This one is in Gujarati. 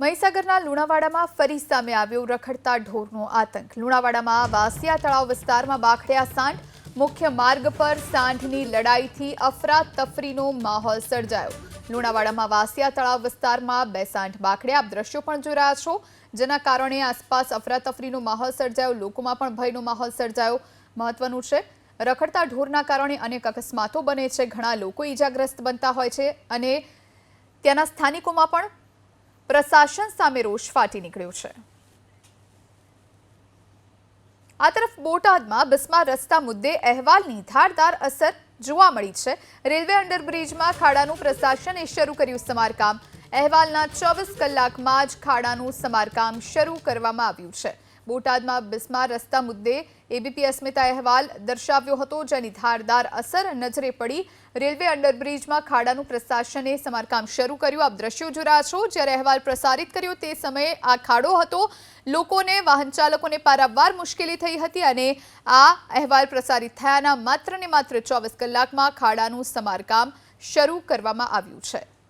મહીસાગરના લુણાવાડામાં ફરી સામે આવ્યો રખડતા ઢોરનો આતંક. લુણાવાડામાં વાસિયા તળાવ વિસ્તારમાં બાખડ્યા સાંઢ. મુખ્ય માર્ગ પર સાંઢની લડાઈથી અફરાતફરીનો માહોલ સર્જાયો. લુણાવાડામાં વાસિયા તળાવ વિસ્તારમાં બે સાંઢ બાખડ્યા. આપ દ્રશ્યો પણ જોઈ રહ્યા છો. જેના કારણે આસપાસ અફરાતફરીનો માહોલ સર્જાયો. લોકોમાં પણ ભયનો માહોલ સર્જાયો. મહત્વનું છે, રખડતા ઢોરના કારણે અનેક અકસ્માતો બને છે. ઘણા લોકો ઈજાગ્રસ્ત બનતા હોય છે અને ત્યાંના સ્થાનિકોમાં પણ પ્રશાસન સામે રોષ ફાટી નીકળ્યો છે. આ તરફ બોટાદમાં બસમાં રસ્તા મુદ્દે અહેવાલની ધારદાર અસર જોવા મળી છે. રેલવે અંડરબ્રિજમાં ખાડાનું પ્રશાસને શરૂ કર્યું સમારકામ. અહેવાલના ચોવીસ કલાકમાં જ ખાડાનું સમારકામ શરૂ કરવામાં આવ્યું છે. બોટાદમાં બિસ્માર રસ્તા મુદ્દે એબીપી અસ્મિતા અહેવાલ દર્શાવ્યો હતો, જેની ધારદાર અસર નજરે પડી. રેલવે અંડરબ્રિજમાં ખાડાનું પ્રશાસને સમારકામ શરૂ કર્યું. આપ દ્રશ્યો રહ્યા છો, જ્યારે અહેવાલ પ્રસારિત કર્યો તે સમયે આ ખાડો હતો. લોકોને, વાહન ચાલકોને પારાવાર મુશ્કેલી થઈ હતી અને આ અહેવાલ પ્રસારિત થયાના માત્ર ને માત્ર ચોવીસ કલાકમાં ખાડાનું સમારકામ શરૂ કરવામાં આવ્યું છે.